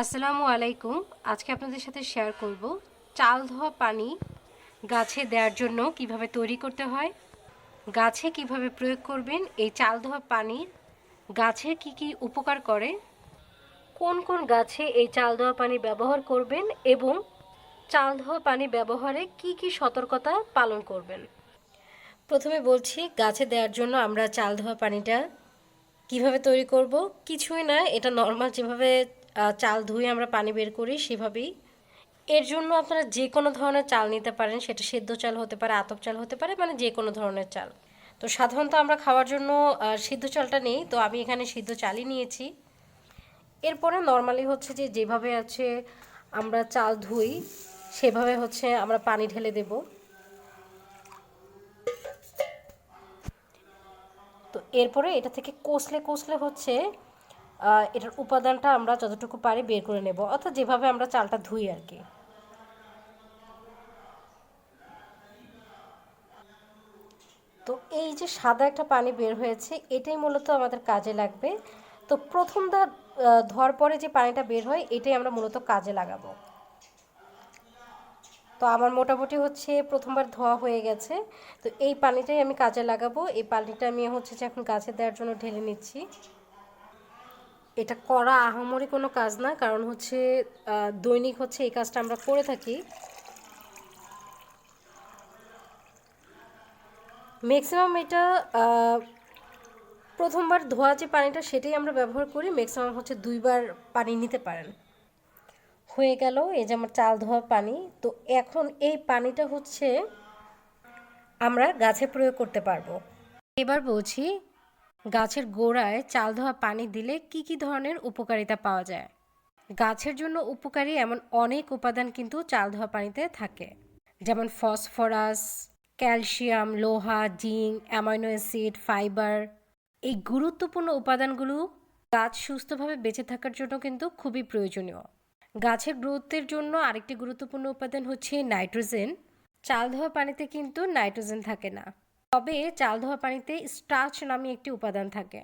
আসসালামু আলাইকুম। আজকে আপনাদের সাথে শেয়ার করব চাল ধোয়া পানি গাছে দেওয়ার জন্য কীভাবে তৈরি করতে হয়, গাছে কীভাবে প্রয়োগ করবেন, এই চাল ধোয়া পানি গাছে কি কি উপকার করে, কোন কোন গাছে এই চাল ধোয়া পানি ব্যবহার করবেন এবং চাল ধোয়া পানি ব্যবহারে কি কি সতর্কতা পালন করবেন। প্রথমে বলছি, গাছে দেওয়ার জন্য আমরা চাল ধোয়া পানিটা কীভাবে তৈরি করব, কিছুই না, এটা নর্মাল যেভাবে চাল ধুয়ে আমরা পানি বের করি সেভাবেই। এর জন্য আপনারা যে কোনো ধরনের চাল নিতে পারেন, সেটা সেদ্ধ চাল হতে পারে, আতপ চাল হতে পারে মানে যে কোনো ধরনের চাল। তো সাধারণত আমরা খাওয়ার জন্য সিদ্ধ চালটা নেই, তো আমি এখানে সিদ্ধ চালই নিয়েছি। এরপরে নর্মালি হচ্ছে যে যেভাবে আছে আমরা চাল ধুই, সেভাবে হচ্ছে আমরা পানি ঢেলে দেবো। তো এরপরে এটা থেকে কষলে কষলে হচ্ছে এটার উপাদানটা আমরা যতটুকু পারি বের করে নেব অর্থাৎ যেভাবে আমরা চালটা ধুই আর কি। তো এই যে সাদা একটা পানি বের হয়েছে এটাই মূলত আমাদের কাজে লাগবে। তো প্রথমবার আহ, ধোয়ার পরে যে পানিটা বের হয় এটাই আমরা মূলত কাজে লাগাবো। তো আমার মোটামুটি হচ্ছে প্রথমবার ধোয়া হয়ে গেছে। তো এই পানিটাই আমি কাজে লাগাবো। এই পানিটা আমি হচ্ছে যে এখন গাছে দেওয়ার জন্য ঢেলে নিচ্ছি। এটা করা আহামরি কোনো কাজ না, কারণ হচ্ছে দৈনিক হচ্ছে এই কাজটা আমরা করে থাকি। ম্যাক্সিমাম এটা প্রথমবার ধোয়া যে পানিটা সেটাই আমরা ব্যবহার করি ম্যাক্সিমাম হচ্ছে দুইবার পানি নিতে পারেন। হয়ে গেল এই যে আমার চাল ধোয়া পানি, তো এখন এই পানিটা হচ্ছে আমরা গাছে প্রয়োগ করতে পারব। এবার বলছি গাছের গোড়ায় চাল ধোয়া পানি দিলে কি কি ধরনের উপকারিতা পাওয়া যায়? গাছের জন্য উপকারী এমন অনেক উপাদান কিন্তু চাল ধোয়া পানিতে থাকে। যেমন ফসফরাস, ক্যালসিয়াম, লোহা, জিঙ্ক, অ্যামাইনো অ্যাসিড, ফাইবার। এই গুরুত্বপূর্ণ উপাদানগুলো গাছ সুস্থভাবে বেঁচে থাকার জন্য কিন্তু খুবই প্রয়োজনীয়। গাছের গ্রোথের জন্য আরেকটি গুরুত্বপূর্ণ উপাদান হচ্ছে নাইট্রোজেন। চাল ধোয়া পানিতে কিন্তু নাইট্রোজেন থাকে না। তবে চাল ধোয়া পানিতে স্টার্চ নামে একটি উপাদান থাকে।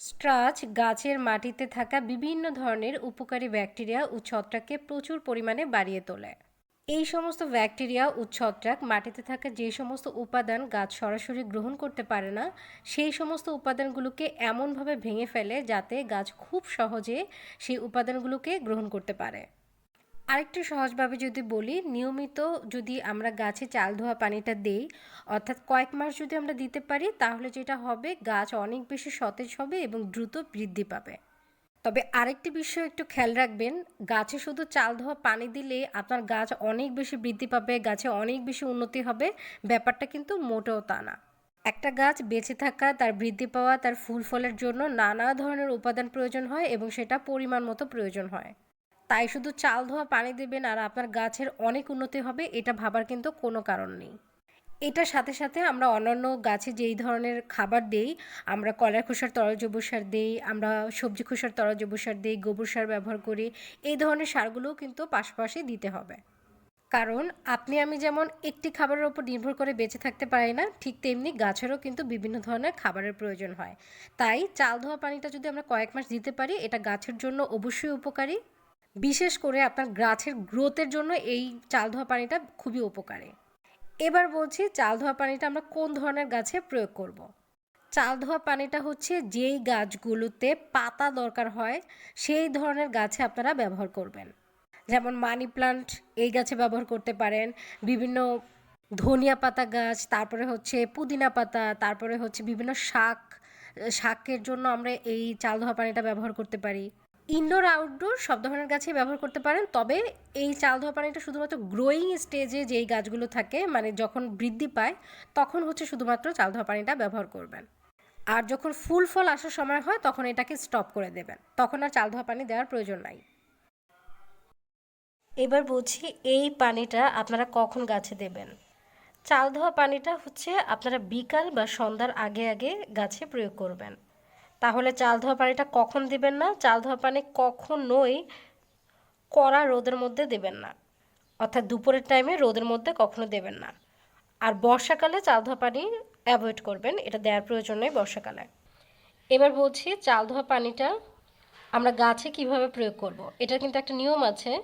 স্ট্রাচ গাছের মাটিতে থাকা বিভিন্ন ধরনের উপকারী ব্যাকটেরিয়া ও ছত্রাককে প্রচুর পরিমাণে বাড়িয়ে তোলে। এই সমস্ত ব্যাকটেরিয়া ও ছত্রাক মাটিতে থাকা যে সমস্ত উপাদান গাছ সরাসরি গ্রহণ করতে পারে না, সেই সমস্ত উপাদানগুলোকে এমনভাবে ভেঙে ফেলে যাতে গাছ খুব সহজে সেই উপাদানগুলোকে গ্রহণ করতে পারে। আরেকটু সহজভাবে যদি বলি, নিয়মিত যদি আমরা গাছে চাল ধোয়া পানিটা দেই, অর্থাৎ কয়েক মাস যদি আমরা দিতে পারি, তাহলে যেটা হবে, গাছ অনেক বেশি সতেজ হবে এবং দ্রুত বৃদ্ধি পাবে। তবে আরেকটি বিষয় একটু খেয়াল রাখবেন, গাছে শুধু চাল ধোয়া পানি দিলে আপনার গাছ অনেক বেশি বৃদ্ধি পাবে, গাছে অনেক বেশি উন্নতি হবে, ব্যাপারটা কিন্তু মোটেও তা না। একটা গাছ বেঁচে থাকা, তার বৃদ্ধি পাওয়া, তার ফুল ফলের জন্য নানা ধরনের উপাদান প্রয়োজন হয় এবং সেটা পরিমাণ মতো প্রয়োজন হয়। তাই শুধু চাল ধোয়া পানি দেবেন আর আপনার গাছের অনেক উন্নতি হবে, এটা ভাবার কিন্তু কোনো কারণ নেই। এটার সাথে সাথে আমরা অন্যান্য গাছে যেই ধরনের খাবার দেই, আমরা কলার খোসার তরল জৈব সার দিই, আমরা সবজি খোসার তরল জৈব সার দিই, গোবর সার ব্যবহার করি, এই ধরনের সারগুলোও কিন্তু পাশাপাশি দিতে হবে। কারণ আপনি আমি যেমন একটি খাবারের উপর নির্ভর করে বেঁচে থাকতে পারি না, ঠিক তেমনি গাছেরও কিন্তু বিভিন্ন ধরনের খাবারের প্রয়োজন হয়। তাই চাল ধোয়া পানিটা যদি আমরা কয়েক মাস দিতে পারি, এটা গাছের জন্য অবশ্যই উপকারী। বিশেষ করে আপনার গাছের গ্রোথের জন্য এই চাল ধোয়া পানিটা খুবই উপকারী। এবার বলছি চাল ধোয়া পানিটা আমরা কোন ধরনের গাছে প্রয়োগ করব। চাল ধোয়া পানিটা হচ্ছে যেই গাছগুলোতে পাতা দরকার হয়, সেই ধরনের গাছে আপনারা ব্যবহার করবেন। যেমন মানি প্লান্ট এই গাছে ব্যবহার করতে পারেন, বিভিন্ন ধনিয়া পাতা গাছ, তারপরে হচ্ছে পুদিনা পাতা, তারপরে হচ্ছে বিভিন্ন শাক, শাকের জন্য আমরা এই চাল ধোয়া পানিটা ব্যবহার করতে পারি। ইনডোর আউটডোর সব ধরনের গাছেই ব্যবহার করতে পারেন। তবে এই চাল ধোয়া পানিটা শুধুমাত্র গ্রোয়িং স্টেজে যেই গাছগুলো থাকে মানে যখন বৃদ্ধি পায়, তখন হচ্ছে শুধুমাত্র চাল ধোয়া পানিটা ব্যবহার করবেন। আর যখন ফুল ফল আসার সময় হয়, তখন এটাকে স্টপ করে দেবেন। তখন আর চাল ধোয়া পানি দেওয়ার প্রয়োজন নাই। এবার বলছি, এই পানিটা আপনারা কখন গাছে দেবেন? চাল ধোয়া পানিটা হচ্ছে আপনারা বিকাল বা সন্ধ্যার আগে আগে গাছে প্রয়োগ করবেন। তাহলে চাল ধোয়া পানিটা কখন দিবেন না? চাল ধোয়া পানি কখনোই কড়া রোদের মধ্যে দেবেন না। অর্থাৎ দুপুরের টাইমে রোদের মধ্যে কখনো দেবেন না। আর বর্ষাকালে চাল ধোয়া পানি অ্যাভয়েড করবেন, এটা দেওয়ার প্রয়োজন নেই বর্ষাকালে। এবার বলছি চাল ধোয়া পানিটা আমরা গাছে কীভাবে প্রয়োগ করব। এটার কিন্তু একটা নিয়ম আছে।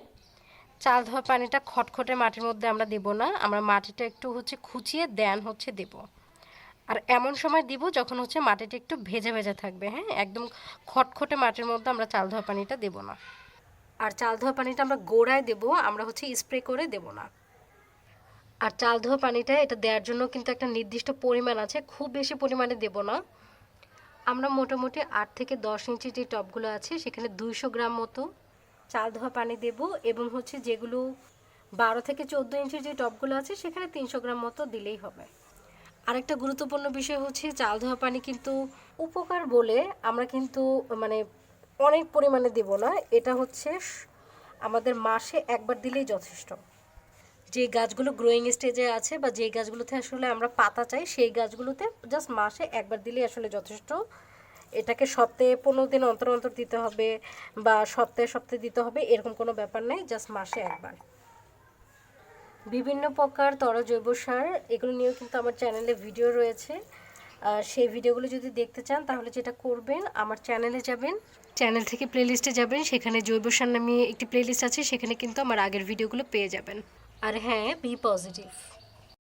চাল ধোয়া পানিটা খটখটে মাটির মধ্যে আমরা দেব না, আমরা মাটিটা একটু হচ্ছে খুঁচিয়ে দেন হচ্ছে দেব। আর এমন সময় দিব যখন হচ্ছে মাটিটা একটু ভেজে ভেজে থাকবে হ্যাঁ? একদম খটখটে মাটির মধ্যে আমরা চাল ধোয়া পানিটা দেব না। আর চাল ধোয়া পানিটা আমরা গোড়ায় দেব, আমরা হচ্ছে স্প্রে করে দেব না। আর চাল ধোয়া পানিটা এটা দেওয়ার জন্য কিন্তু একটা নির্দিষ্ট পরিমাণ আছে, খুব বেশি পরিমাণে দেব না। আমরা মোটামুটি আট থেকে দশ ইঞ্চি যে টবগুলো আছে, সেখানে দুইশো গ্রাম মতো চাল ধোয়া পানি দেব এবং হচ্ছে যেগুলো বারো থেকে চোদ্দ ইঞ্চির যে টবগুলো আছে, সেখানে তিনশো গ্রাম মতো দিলেই হবে। আরেকটা গুরুত্বপূর্ণ বিষয় হচ্ছে চাল ধোয়া পানি কিন্তু উপকার বলে আমরা কিন্তু মানে অনেক পরিমাণে দেব না। এটা হচ্ছে আমাদের মাসে একবার দিলেই যথেষ্ট। যে গাছগুলো গ্রোয়িং স্টেজে আছে বা যে গাছগুলোতে আসলে আমরা পাতা চাই, সেই গাছগুলোতে জাস্ট মাসে একবার দিলেই আসলে যথেষ্ট। এটাকে সপ্তাহে পনেরো দিন অন্তর অন্তর দিতে হবে বা সপ্তাহে সপ্তাহে দিতে হবে, এরকম কোনো ব্যাপার নেই জাস্ট মাসে একবার। বিভিন্ন প্রকার তর জৈব সার, এগুলো নিয়েও কিন্তু আমার চ্যানেলে ভিডিও রয়েছে। সেই ভিডিওগুলো যদি দেখতে চান, তাহলে যেটা করবেন, আমার চ্যানেলে যাবেন, চ্যানেল থেকে প্লেলিস্টে যাবেন, সেখানে জৈব সার নামে একটি প্লেলিস্ট আছে, সেখানে কিন্তু আমার আগের ভিডিওগুলো পেয়ে যাবেন। আর হ্যাঁ বি পজিটিভ।